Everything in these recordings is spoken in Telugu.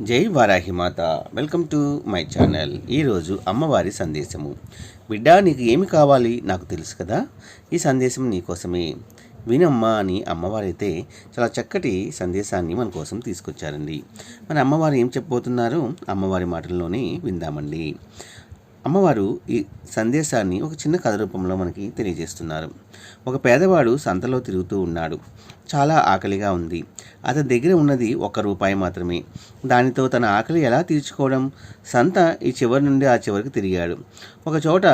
జై Varahimata welcome to my channel. ఈరోజు అమ్మవారి సందేశము. బిడ్డ నీకు ఏమి కావాలి? నాకు తెలుసు కదా. ఈ సందేశం నీకోసమే వినమ్మా అని అమ్మవారైతే చాలా చక్కటి సందేశాన్ని మన కోసం తీసుకొచ్చారండి. మన అమ్మవారు ఏం చెప్పబోతున్నారు? అమ్మవారి మాటల్లోనే విందామండి. అమ్మవారు ఈ సందేశాన్ని ఒక చిన్న కథ రూపంలో మనకి తెలియజేస్తున్నారు. ఒక పేదవాడు సంతలో తిరుగుతూ ఉన్నాడు. చాలా ఆకలిగా ఉంది. అతని దగ్గర ఉన్నది ఒక్క రూపాయి మాత్రమే. దానితో తన ఆకలి ఎలా తీర్చుకోవడం? సంత ఈ చివరి నుండి ఆ చివరికి తిరిగాడు. ఒక చోట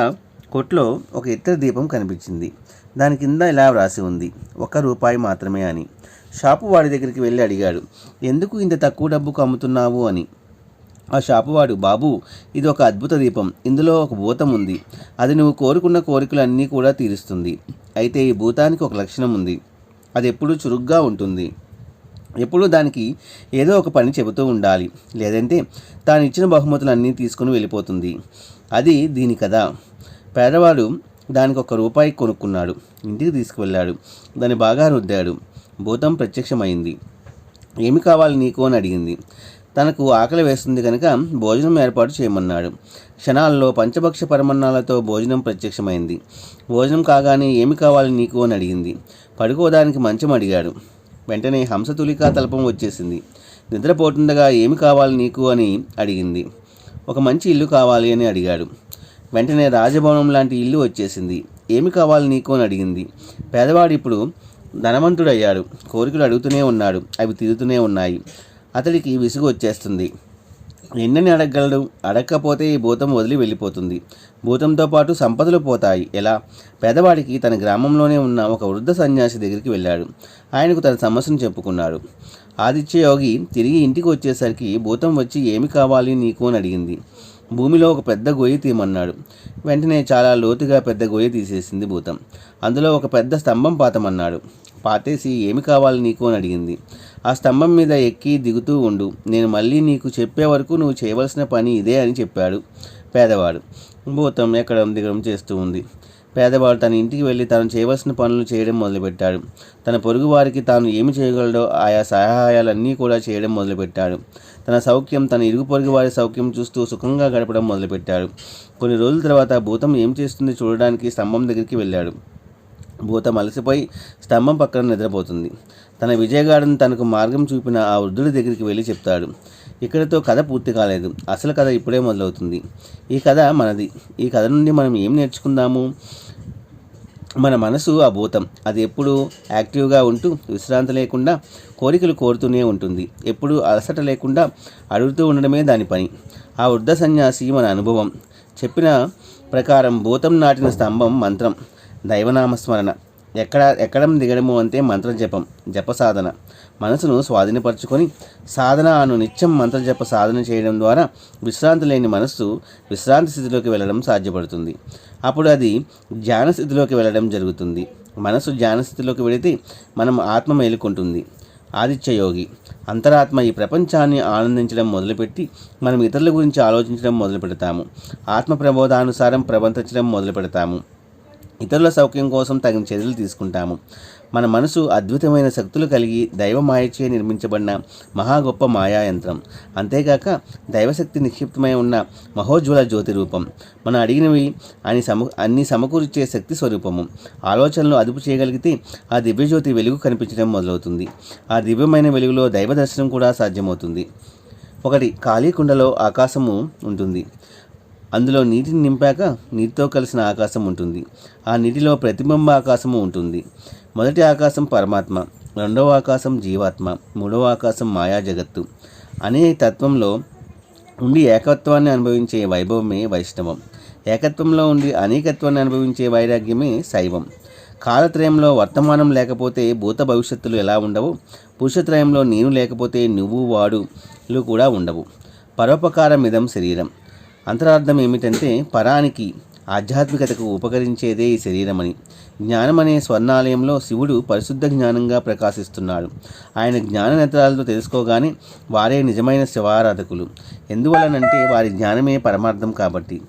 కొట్లో ఒక ఇత్తడి దీపం కనిపించింది. దాని కింద ఇలా వ్రాసి ఉంది ఒక్క రూపాయి మాత్రమే అని. షాపు వాడి దగ్గరికి వెళ్ళి అడిగాడు ఎందుకు ఇంత తక్కువ డబ్బుకు అమ్ముతున్నావు అని. ఆ షాపువాడు బాబు ఇది ఒక అద్భుత దీపం. ఇందులో ఒక భూతం ఉంది. అది నువ్వు కోరుకున్న కోరికలన్నీ కూడా తీరుస్తుంది. అయితే ఈ భూతానికి ఒక లక్షణం ఉంది. అది ఎప్పుడూ చురుగ్గా ఉంటుంది. ఎప్పుడూ దానికి ఏదో ఒక పని చెబుతూ ఉండాలి. లేదంటే తాను ఇచ్చిన బహుమతులన్నీ తీసుకుని వెళ్ళిపోతుంది. అది దీని కదా పేదవాడు దానికి ఒక రూపాయి కొనుక్కున్నాడు. ఇంటికి తీసుకువెళ్ళాడు. దాన్ని బాగా రుద్దాడు. భూతం ప్రత్యక్షమైంది. ఏమి కావాలి నీకు? అని అడిగింది. తనకు ఆకలి వేస్తుంది కనుక భోజనం ఏర్పాటు చేయమన్నాడు. క్షణాల్లో పంచభక్ష పరమన్నాలతో భోజనం ప్రత్యక్షమైంది. భోజనం కాగానే ఏమి కావాలి నీకు అని అడిగింది. పడుకోవడానికి మంచం అడిగాడు. వెంటనే హంసతులిక తల్పం వచ్చేసింది. నిద్రపోతుండగా ఏమి కావాలి నీకు అని అడిగింది. ఒక మంచి ఇల్లు కావాలి అని అడిగాడు. వెంటనే రాజభవనం లాంటి ఇల్లు వచ్చేసింది. ఏమి కావాలి నీకు అని అడిగింది. పేదవాడు ఇప్పుడు ధనవంతుడయ్యాడు. కోరికలు అడుగుతూనే ఉన్నాడు. అవి తీరుతూనే ఉన్నాయి. అతడికి విసుగు వచ్చేస్తుంది. ఎన్నని అడగగలడు? అడగకపోతే ఈ భూతం వదిలి వెళ్ళిపోతుంది. భూతంతో పాటు సంపదలు పోతాయి. ఎలా? పేదవాడికి తన గ్రామంలోనే ఉన్న ఒక వృద్ధ సన్యాసి దగ్గరికి వెళ్ళాడు. ఆయనకు తన సమస్యను చెప్పుకున్నాడు. ఆదిత్యయోగి తిరిగి ఇంటికి వచ్చేసరికి భూతం వచ్చి ఏమి కావాలి నీకు? అని అడిగింది. భూమిలో ఒక పెద్ద గొయ్యి తీయమన్నాడు. వెంటనే చాలా లోతుగా పెద్ద గొయ్యి తీసేసింది భూతం. అందులో ఒక పెద్ద స్తంభం పాతమన్నాడు. పాతేసి ఏమి కావాలి నీకు? అని అడిగింది. ఆ స్తంభం మీద ఎక్కి దిగుతూ ఉండు. నేను మళ్ళీ నీకు చెప్పే వరకు నువ్వు చేయవలసిన పని ఇదే అని చెప్పాడు పేదవాడు. భూతం ఎక్కడం దిగడం చేస్తూ ఉంది. పేదవాడు తన ఇంటికి వెళ్ళి తాను చేయవలసిన పనులు చేయడం మొదలుపెట్టాడు. తన పొరుగు వారికి తాను ఏమి చేయగలడో ఆయా సహాయాలన్నీ కూడా చేయడం మొదలుపెట్టాడు. తన సౌఖ్యం తన ఇరుగు పొరుగు వారి సౌఖ్యం చూస్తూ సుఖంగా గడపడం మొదలుపెట్టాడు. కొన్ని రోజుల తర్వాత భూతం ఏం చేస్తుంది చూడడానికి స్తంభం దగ్గరికి వెళ్ళాడు. భూతం అలసిపోయి స్తంభం పక్కన నిద్రపోతుంది. తన విజయగాడను తనకు మార్గం చూపిన ఆ వృద్ధుడి దగ్గరికి వెళ్ళి చెప్తాడు ఇక్కడితో కథ పూర్తి కాలేదు. అసలు కథ ఇప్పుడే మొదలవుతుంది. ఈ కథ మనది. ఈ కథ నుండి మనం ఏం నేర్చుకుందాము? మన మనసు ఆ భూతం అది ఎప్పుడు యాక్టివ్గా ఉంటూ విశ్రాంతి లేకుండా కోరికలు కోరుతూనే ఉంటుంది. ఎప్పుడు అలసట లేకుండా అడుగుతూ ఉండడమే దాని పని. ఆ వృద్ధ సన్యాసి మన అనుభవం. చెప్పిన ప్రకారం భూతం నాటిన స్తంభం మంత్రం. దైవనామస్మరణ. ఎక్కడ ఎక్కడం దిగడము అంటే మంత్ర జపం జప సాధన మనసును స్వాధీనపరచుకొని సాధన అను నిత్యం మంత్ర జప సాధన చేయడం ద్వారా విశ్రాంతి లేని మనస్సు విశ్రాంతి స్థితిలోకి వెళ్ళడం సాధ్యపడుతుంది. అప్పుడు అది ధ్యాన స్థితిలోకి వెళ్ళడం జరుగుతుంది. మనసు ధ్యాన స్థితిలోకి వెళితే మనం ఆత్మ మేలుకుంటుంది. ఆదిత్యయోగి అంతరాత్మ ఈ ప్రపంచాన్ని ఆనందించడం మొదలుపెట్టి మనం ఇతరుల గురించి ఆలోచించడం మొదలు పెడతాము ఆత్మ ప్రబోధానుసారం ప్రవర్తించడం మొదలు పెడతాము ఇతరుల సౌఖ్యం కోసం తగిన చర్యలు తీసుకుంటాము. మన మనసు అద్భుతమైన శక్తులు కలిగి దైవ మాయచే నిర్మించబడిన మహా గొప్ప మాయా యంత్రం అంతేకాక దైవశక్తి నిక్షిప్తమై ఉన్న మహోజ్వల జ్యోతి రూపం మనం అడిగినవి అని సమ అన్ని సమకూర్చే శక్తి స్వరూపము. ఆలోచనలు అదుపు చేయగలిగితే ఆ దివ్యజ్యోతి వెలుగు కనిపించడం మొదలవుతుంది. ఆ దివ్యమైన వెలుగులో దైవ దర్శనం కూడా సాధ్యమవుతుంది. ఒకటి ఖాళీ కుండలో ఆకాశము ఉంటుంది. అందులో నీటిని నింపాక నీటితో కలిసిన ఆకాశం ఉంటుంది. ఆ నీటిలో ప్రతిబింబ ఆకాశము ఉంటుంది. మొదటి ఆకాశం పరమాత్మ రెండవ ఆకాశం జీవాత్మ మూడవ ఆకాశం మాయా జగత్తు. అనే తత్వంలో ఉండి ఏకత్వాన్ని అనుభవించే వైభవమే వైష్ణవం. ఏకత్వంలో ఉండి అనేకత్వాన్ని అనుభవించే వైరాగ్యమే శైవం. కాలత్రయంలో వర్తమానం లేకపోతే భూత భవిష్యత్తులు ఎలా ఉండవు? పురుషత్రయంలో నేను లేకపోతే నువ్వు వాడులు కూడా ఉండవు. పరోపకారమిదం శరీరం. అంతరార్థం ఏమిటంటే పరానికి ఆధ్యాత్మికతకు ఉపకరించేదే ఈ శరీరమని. జ్ఞానమనే స్వర్ణాలయంలో శివుడు పరిశుద్ధ జ్ఞానంగా ప్రకాశిస్తున్నాడు. ఆయన జ్ఞాన నేత్రాలతో తెలుసుకోగానే వారే నిజమైన శివారాధకులు. ఎందువలనంటే వారి జ్ఞానమే పరమార్థం కాబట్టి.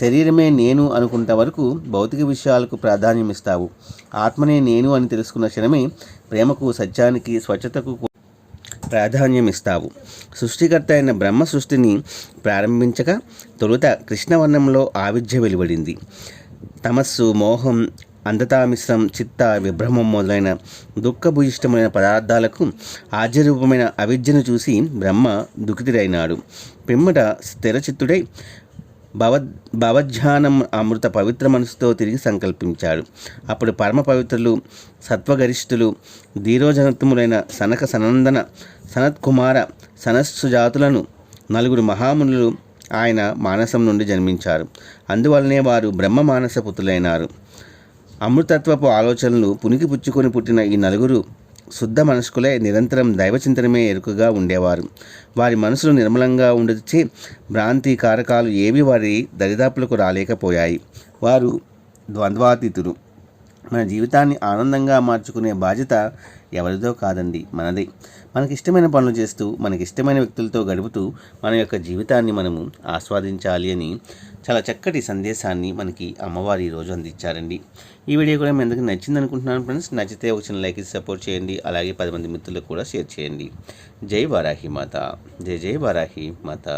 శరీరమే నేను అనుకుంట వరకు భౌతిక విషయాలకు ప్రాధాన్యం ఇస్తావు ఆత్మనే నేను అని తెలుసుకున్న క్షణమే ప్రేమకు సత్యానికి స్వచ్ఛతకు ప్రాధాన్యం ఇస్తావు సృష్టికర్త అయిన బ్రహ్మ సృష్టిని ప్రారంభించగా తొలుత కృష్ణవర్ణంలో ఆవిద్య వెలువడింది. తమస్సు మోహం అంధతామిశ్రం చిత్త విభ్రమం మొదలైన దుఃఖభూయిష్టమైన పదార్థాలకు ఆజ్యరూపమైన అవిద్యను చూసి బ్రహ్మ దుఃఖితుడైనాడు. పిమ్మట స్థిరచిత్తుడై భవ భవధ్యానం అమృత పవిత్ర మనసుతో తిరిగి సంకల్పించాడు. అప్పుడు పరమ పవిత్రులు సత్వగరిష్ఠులు ధీరోజనత్వములైన సనక సనందన సనత్కుమార సనస్సుజాతులను నలుగురు మహామునులు ఆయన మానసం నుండి జన్మించారు. అందువలనే వారు బ్రహ్మ మానస పుత్రులైనారు. అమృతత్వపు ఆలోచనలు పునికి పుచ్చుకొని పుట్టిన ఈ నలుగురు శుద్ధ మనస్కులే నిరంతరం దైవచింతనమే ఎరుకగా ఉండేవారు. వారి మనసులు నిర్మలంగా ఉండొచ్చి భ్రాంతి కారకాలు ఏవి వారి దరిదాపులకు రాలేకపోయాయి. వారు ద్వంద్వాతీతులు మన జీవితాన్ని ఆనందంగా మార్చుకునే బాధ్యత ఎవరిదో కాదండి మనదే. మనకి ఇష్టమైన పనులు చేస్తూ మనకి ఇష్టమైన వ్యక్తులతో గడుపుతూ మన యొక్క జీవితాన్ని మనము ఆస్వాదించాలి అని చాలా చక్కటి సందేశాన్ని మనకి అమ్మవారు ఈరోజు అందించారండి. ఈ వీడియో కూడా మీ అందరికీ నచ్చింది అనుకుంటున్నాను ఫ్రెండ్స్. నచ్చితే ఒక చిన్న లైక్ సపోర్ట్ చేయండి. అలాగే పది మంది మిత్రులకు కూడా షేర్ చేయండి. జై వారాహి మాత. జై జై వారాహి మాత.